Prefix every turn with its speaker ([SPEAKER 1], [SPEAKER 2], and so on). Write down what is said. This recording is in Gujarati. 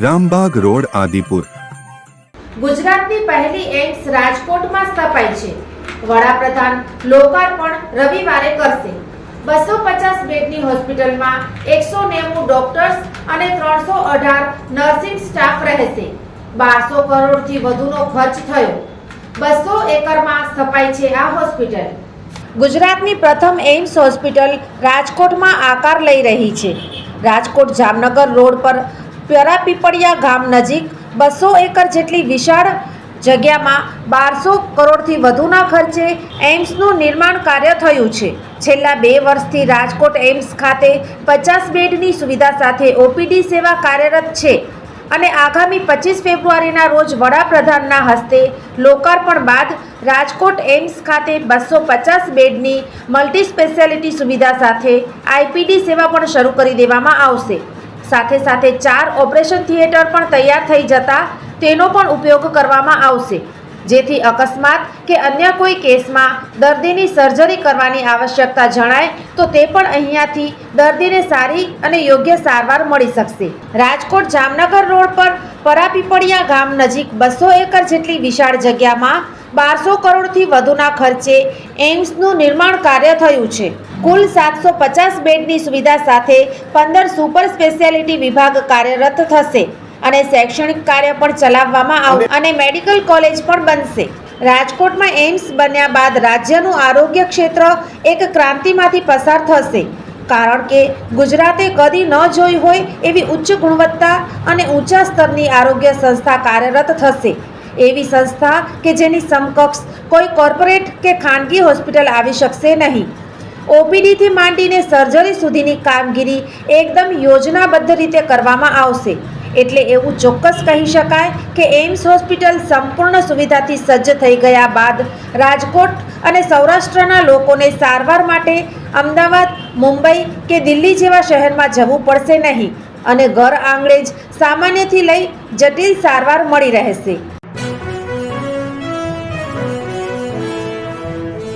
[SPEAKER 1] Rambagh road, Adipur.
[SPEAKER 2] ગુજરાતની પહેલી એમ્સ રાજકોટમાં સ્થપાઈ છે. વડાપ્રધાન લોકાર્પણ રવિવારે કરશે. બસો પચાસ બેડની હોસ્પિટલમાં એકસો નેવું ડોક્ટર્સ અને ત્રણસો અઢાર નર્સિંગ સ્ટાફ રહેશે. બારસો કરોડથી વધુનો ખર્ચ થયો. બસો એકરમાં સ્થપાઈ છે આ હોસ્પિટલ. ગુજરાતની પ્રથમ એમ્સ હોસ્પિટલ રાજકોટમાં આકાર લઈ રહી છે. રાજકોટ જામનગર રોડ પર પ્યરાપીપળિયા ગામ નજીક બસો એકર જેટલી વિશાળ જગ્યામાં બારસો કરોડથી વધુના ખર્ચે એમ્સનું નિર્માણ કાર્ય થયું છે. છેલ્લા બે વર્ષથી રાજકોટ એમ્સ ખાતે પચાસ બેડની સુવિધા સાથે ઓપીડી સેવા કાર્યરત છે અને આગામી પચીસ ફેબ્રુઆરીના રોજ વડાપ્રધાનના હસ્તે લોકાર્પણ બાદ રાજકોટ એમ્સ ખાતે બસો પચાસ બેડની મલ્ટી સ્પેશિયાલિટી સુવિધા સાથે આઈપીડી સેવા પણ શરૂ કરી દેવામાં આવશે. સાથે સાથે ચાર ઓપરેશન થિયેટર પણ તૈયાર થઈ જતા તેનો પણ ઉપયોગ કરવામાં આવશે. જેથી અકસ્માત કે અન્ય કોઈ કેસમાં દર્દીની સર્જરી કરવાની આવશ્યકતા જણાય, તો તે પણ અહીંયાથી દર્દીને સારી અને યોગ્ય સારવાર મળી શકશે. રાજકોટ જામનગર રોડ પર પરાપીપળિયા ગામ નજીક બસો એકર જેટલી વિશાળ જગ્યામાં બારસો કરોડથી વધુના ખર્ચે એમ્સનું નિર્માણ કાર્ય થયું છે. કુલ સાતસો પચાસ બેડની સુવિધા સાથે પંદર સુપર સ્પેશિયાલિટી વિભાગ કાર્યરત થશે અને શૈક્ષણિક કાર્ય પણ ચલાવવામાં આવશે અને મેડિકલ કોલેજ પણ બનશે. રાજકોટમાં એમ્સ બન્યા બાદ રાજ્યનું આરોગ્ય ક્ષેત્ર એક ક્રાંતિમાંથી પસાર થશે. કારણ કે ગુજરાતે કદી ન જોઈ હોય એવી ઉચ્ચ ગુણવત્તા અને ઊંચા સ્તરની આરોગ્ય સંસ્થા કાર્યરત થશે. એવી સંસ્થા કે જેની સમકક્ષ કોઈ કોર્પોરેટ કે ખાનગી હોસ્પિટલ આવી શકશે નહીં. ઓપીડીથી માંડીને સર્જરી સુધીની કામગીરી એકદમ યોજનાબદ્ધ રીતે કરવામાં આવશે. એટલે એવું ચોક્કસ કહી શકાય કે એમ્સ હોસ્પિટલ સંપૂર્ણ સુવિધાથી સજ્જ થઈ ગયા બાદ રાજકોટ અને સૌરાષ્ટ્રના લોકોને સારવાર માટે અમદાવાદ, મુંબઈ કે દિલ્હી જેવા શહેરમાં જવું પડશે નહીં. અને ઘર આંગણે જ સામાન્યથી લઈ જટિલ સારવાર મળી રહેશે.